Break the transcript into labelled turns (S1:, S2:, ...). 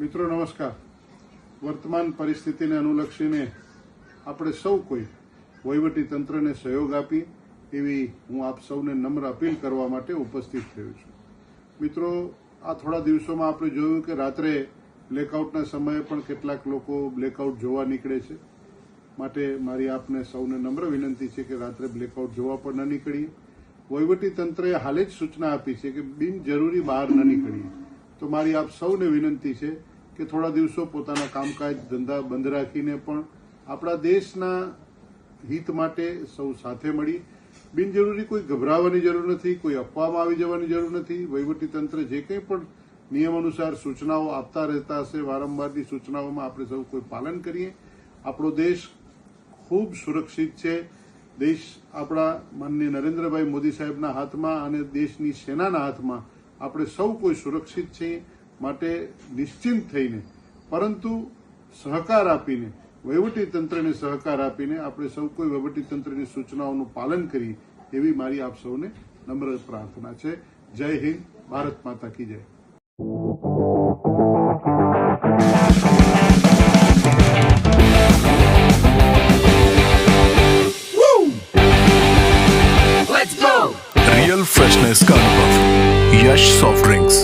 S1: મિત્રો, નમસ્કાર. વર્તમાન પરિસ્થિતિને અનુલક્ષીને આપણે સૌ કોઈ વહીવટી તંત્રને સહયોગ આપી એવી હું આપ સૌને નમ્ર અપીલ કરવા માટે ઉપસ્થિત થયો છું. મિત્રો, આ થોડા દિવસોમાં આપણે જોયું કે રાત્રે બ્લેકઆઉટના સમયે પણ કેટલાક લોકો બ્લેકઆઉટ જોવા નીકળે છે. માટે મારી આપને સૌને નમ્ર વિનંતી છે કે રાત્રે બ્લેકઆઉટ જોવા પણ ન નીકળીએ. તંત્રએ હાલે જ સૂચના આપી છે કે બિનજરૂરી બહાર ન નીકળીએ. તો મારી આપ સૌને વિનંતી છે કે થોડા દિવસો પોતાના કામકાજ ધંધા બંધ રાખીને પણ આપણા દેશના હિત માટે સૌ સાથે મળી. બિનજરૂરી કોઈ ગભરાવાની જરૂર નથી, કોઈ અફવામાં આવી જવાની જરૂર નથી. તંત્ર જે કંઈ પણ નિયમ અનુસાર સૂચનાઓ આપતા રહેતા હશે વારંવારની સૂચનાઓમાં આપણે સૌ કોઈ પાલન કરીએ. આપણો દેશ ખૂબ સુરક્ષિત છે. દેશ આપણા માનનીય નરેન્દ્રભાઈ મોદી સાહેબના હાથમાં અને દેશની સેનાના હાથમાં આપણે સૌ કોઈ સુરક્ષિત છીએ માટે નિશ્ચિંત થઈને, પરંતુ સહકાર આપીને, વહીવટી તંત્રને સહકાર આપીને આપણે સૌ કોઈ વહીવટી તંત્રની સૂચનાઓનું પાલન કરીએ એવી મારી આપ સૌને નમ્ર પ્રાર્થના છે. જય હિન્દ, ભારત માતા કી જય.
S2: रियल फ्रेशनेस का अनुभव यश सॉफ्ट ड्रिंक्स